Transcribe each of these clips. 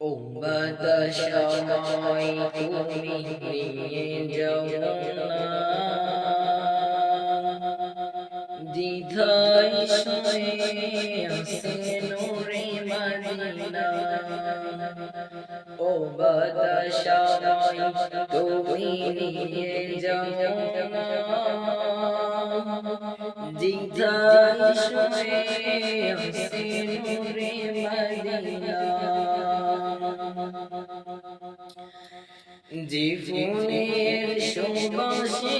ও বাতাসময় তুমি নিয়ে যাও না দ্বিধায় শুয়ে আসে নূরে মদিনা ও বাতাসময় তুমি নিয়ে যাও না দ্বিধায় শুয়ে আসে নূরে মদিনা জীবনের সুবাসে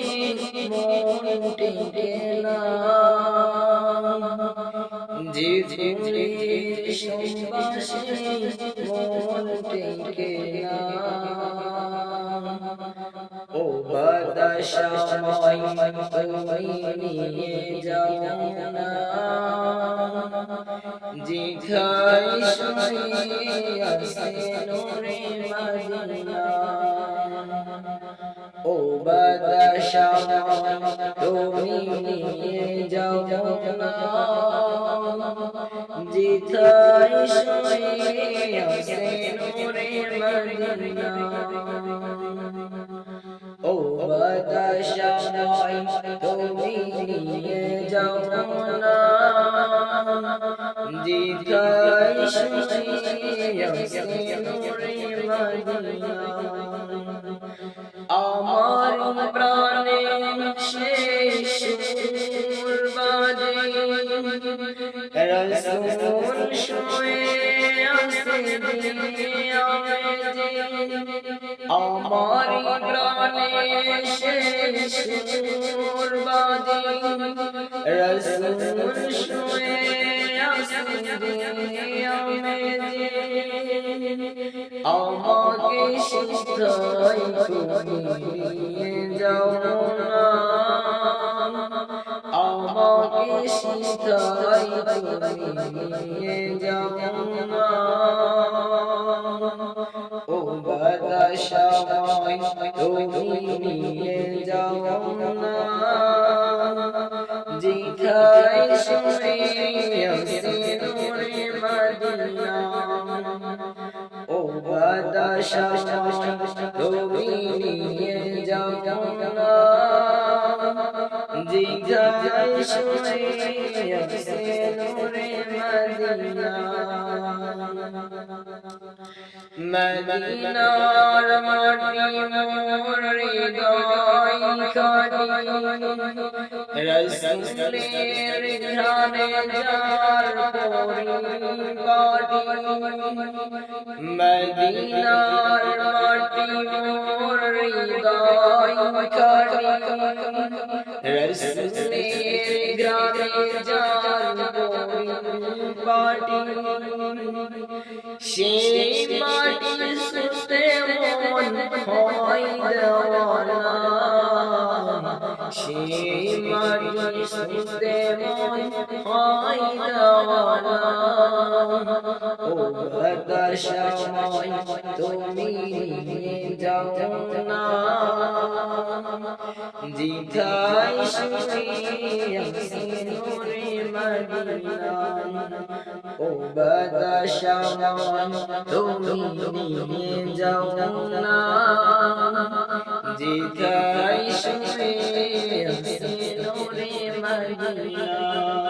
মন টেকে না। জীবনের সুবাসে মন টেকে না। ও বাদাশাময় তুমি নিয়ে যাও না। জিঘাই শুয়ে আসে নূরে মদিনা ও বাদাশাময় তুমি নিয়ে যাও না জিঘাই শুয়ে আসে নূরে মদিনা ও বাতাসায় তুমি নিয়ে যাও না দিদাই শুনিয়া নূরে মদিনা প্রাণে শেষ বাজে রসুল শুয়ে আসে আমার প্রাণে শেষ বাজে রসুল শুয়ে দিয়ে নিয়ে যাও না আমাকে তুমি নিয়ে যাও না ও বাতাসায় তুমি নিয়ে যাও না জিখাই শুয়ে আসে নূরে মদিনা বাতাসায় তুমি নিয়ে যাও রসুলের ঘ্রাণে যার মাটি সুতে মন হয় দেওয়ানা সেই মাটি সুতে মন হয় দেওয়ানা ও বাতাসময় তুমি নিয়ে যাও না। জিথাই আসে নূরে মদিনা ও মদিনা